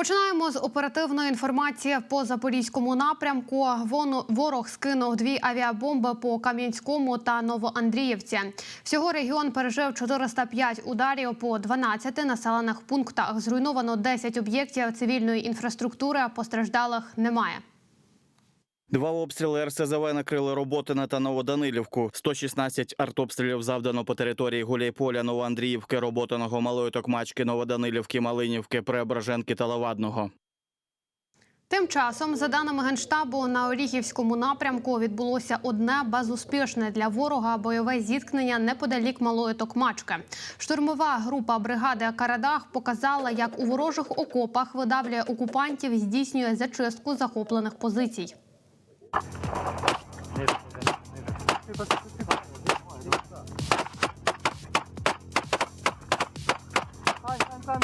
Починаємо з оперативної інформації по запорізькому напрямку. Воно- Ворог скинув дві авіабомби по Кам'янському та Новоандріївці. Всього регіон пережив 405 ударів по 12 населених пунктах. Зруйновано 10 об'єктів цивільної інфраструктури. Постраждалих немає. Два обстріли РСЗВ накрили Роботине та Новоданилівку. 116 артобстрілів завдано по території Гуляйполя, Новоандріївки, Роботиного, Малої Токмачки, Новоданилівки, Малинівки, Преображенки та Лавадного. Тим часом, за даними генштабу, на Оріхівському напрямку відбулося одне безуспішне для ворога бойове зіткнення неподалік малої токмачки. Штурмова група бригади Карадах показала, як у ворожих окопах видавлює окупантів здійснює зачистку захоплених позицій. Сань, Сань,